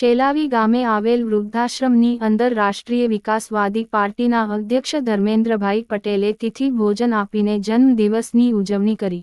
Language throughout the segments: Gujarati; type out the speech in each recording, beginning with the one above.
શેલાવી ગામે આવેલ વૃદ્ધાશ્રમની અંદર રાષ્ટ્રીય વિકાસવાદી પાર્ટીના અધ્યક્ષ ધર્મેન્દ્રભાઈ પટેલે તિથિ ભોજન આપીને જન્મદિવસની ઉજવણી કરી.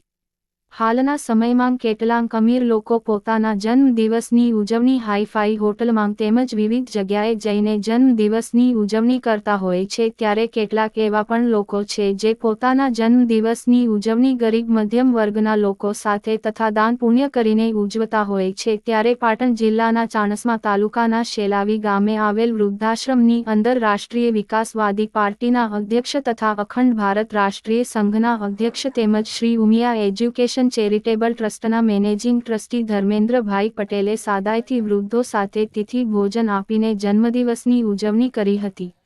હાલના સમયમાં કેટલાંક અમીર લોકો પોતાના જન્મદિવસની ઉજવણી હાઈફાઈ હોટલમાં તેમજ વિવિધ જગ્યાએ જઈને જન્મદિવસની ઉજવણી કરતા હોય છે, ત્યારે કેટલાક એવા પણ લોકો છે જે પોતાના જન્મદિવસની ઉજવણી ગરીબ મધ્યમ વર્ગના લોકો સાથે તથા દાન પુણ્ય કરીને ઉજવતા હોય છે. ત્યારે પાટણ જિલ્લાના ચાણસમા તાલુકાના શેલાવી ગામે આવેલ વૃદ્ધાશ્રમની અંદર રાષ્ટ્રીય વિકાસવાદી પાર્ટીના અધ્યક્ષ તથા અખંડ ભારત રાષ્ટ્રીય સંઘના અધ્યક્ષ તેમજ શ્રી ઉમિયા એજ્યુકેશન ચેરિટેબલ ટ્રસ્ટના મેનેજિંગ ટ્રસ્ટી ધર્મેન્દ્રભાઈ પટેલે સાદાઈથી વૃદ્ધો સાથે તિથિ ભોજન આપીને જન્મદિવસની ઉજવણી કરી હતી.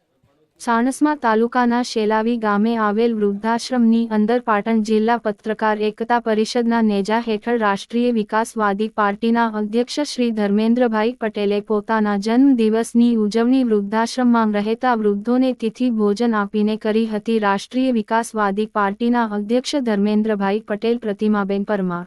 સાણસમા તાલુકાના શેલાવી ગામે આવેલ વૃદ્ધાશ્રમની અંદર પાટણ જિલ્લા પત્રકાર એકતા પરિષદના નેજા હેઠળ રાષ્ટ્રીય વિકાસવાદી પાર્ટીના અધ્યક્ષ શ્રી ધર્મેન્દ્રભાઈ પટેલે પોતાના જન્મદિવસની ઉજવણી વૃદ્ધાશ્રમમાં રહેતા વૃદ્ધોને તિથિ ભોજન આપીને કરી હતી રાષ્ટ્રીય વિકાસવાદી પાર્ટીના અધ્યક્ષ ધર્મેન્દ્રભાઈ પટેલ, પ્રતિમાબેન પરમાર,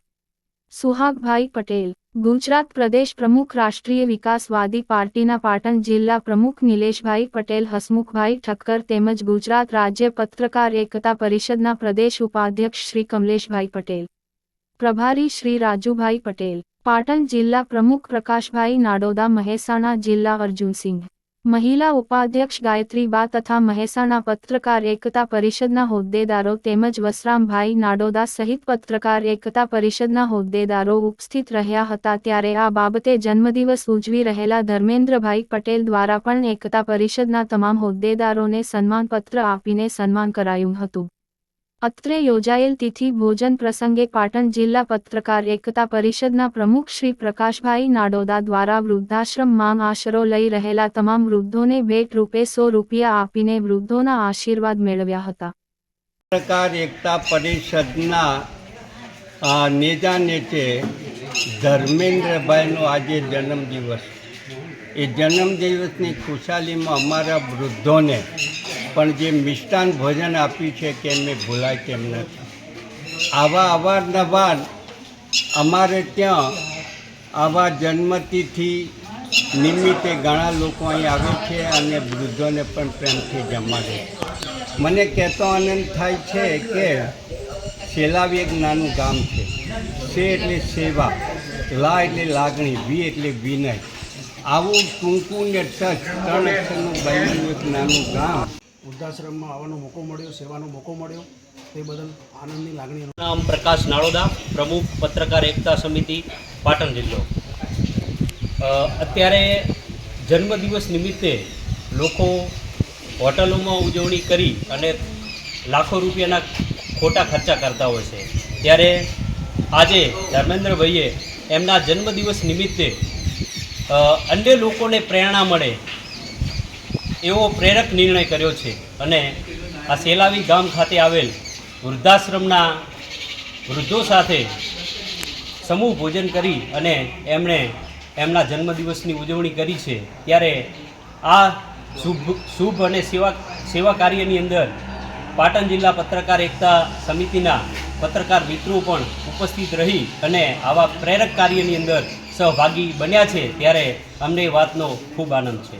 સુહાગભાઈ પટેલ ગુજરાત પ્રદેશ પ્રમુખ રાષ્ટ્રીય વિકાસવાદી પાર્ટીના પાટણ જિલ્લા પ્રમુખ નિલેશભાઈ પટેલ, હસમુખભાઈ ઠક્કર તેમજ ગુજરાત રાજ્ય પત્રકાર એકતા પરિષદના પ્રદેશ ઉપાધ્યક્ષ શ્રી કમલેશભાઈ પટેલ, પ્રભારી શ્રી રાજુભાઈ પટેલ, પાટણ જિલ્લા પ્રમુખ પ્રકાશભાઈ નાડોદા, મહેસાણા જિલ્લા અર્જુનસિંહ મહિલા ઉપાધ્યક્ષ ગાયત્રીબા તથા મહેસાણા પત્રકાર એકતા પરિષદના હોદ્દેદારો તેમજ વસરામભાઈ નાડોદા સહિત પત્રકાર એકતા પરિષદના હોદ્દેદારો ઉપસ્થિત રહ્યા હતા ત્યારે આ બાબતે જન્મદિવસ ઉજવી રહેલા ધર્મેન્દ્રભાઈ પટેલ દ્વારા પણ એકતા પરિષદના તમામ હોદ્દેદારોને સન્માનપત્ર આપીને સન્માન કરાયું હતું. અત્રે યોજાયેલ તિથિ ભોજન પ્રસંગે પાટણ જિલ્લા પત્રકાર એકતા પરિષદના પ્રમુખ શ્રી પ્રકાશભાઈ નાડોદા દ્વારા વૃદ્ધાશ્રમમાં આશરો લઈ રહેલા તમામ વૃદ્ધોને ભેટ રૂપે સો રૂપિયા આપીને વૃદ્ધોના આશીર્વાદ મેળવ્યા હતા. પત્રકાર એકતા પરિષદના નેજા નેચે ધર્મેન્દ્રભાઈનો આજે જન્મદિવસ. એ જન્મદિવસની ખુશાલીમાં અમારા વૃદ્ધોને પણ જે મિષ્ટાન ભોજન આપ્યું છે કે એમને ભૂલાય તેમ નથી. આવા અવારનવાર અમારે ત્યાં આવા જન્મતિથી નિમિત્તે ઘણા લોકો અહીં આવે છે અને વૃદ્ધોને પણ પ્રેમથી જમાડે મને કહેતો આનંદ થાય છે કે સેલાવી એક નાનું ગામ છે. સે એટલે સેવા, લા એટલે લાગણી, વી એટલે વિનય. આવું ટૂંકું ને ટચ ત્રણ અક્ષરનું બનેલું એક નાનું ગામ. વૃદ્ધાશ્રમમાં આવવાનો મોકો મળ્યો, સેવાનો મોકો મળ્યો. તે બદલ આનંદની લાગણી નામ પ્રકાશ નાળોદા, પ્રમુખ પત્રકાર એકતા સમિતિ, પાટણ જિલ્લો. અત્યારે જન્મદિવસ નિમિત્તે લોકો હોટલોમાં ઉજવણી કરી અને લાખો રૂપિયાના ખોટા ખર્ચા કરતા હોય છે. ત્યારે આજે ધર્મેન્દ્રભાઈએ એમના જન્મદિવસ નિમિત્તે અન્ય લોકોને પ્રેરણા મળે એવો પ્રેરક નિર્ણય કર્યો છે અને આ સેલાવી ગામ ખાતે આવેલ વૃદ્ધાશ્રમના વૃદ્ધો સાથે સમૂહ ભોજન કરી અને એમણે એમના જન્મદિવસની ઉજવણી કરી છે. ત્યારે આ શુભ શુભ અને સેવા સેવા કાર્યની અંદર પાટણ જિલ્લા પત્રકાર એકતા સમિતિના પત્રકાર મિત્રો પણ ઉપસ્થિત રહી અને આવા પ્રેરક કાર્યની અંદર સહભાગી બન્યા છે. ત્યારે અમને વાતનો ખૂબ આનંદ છે.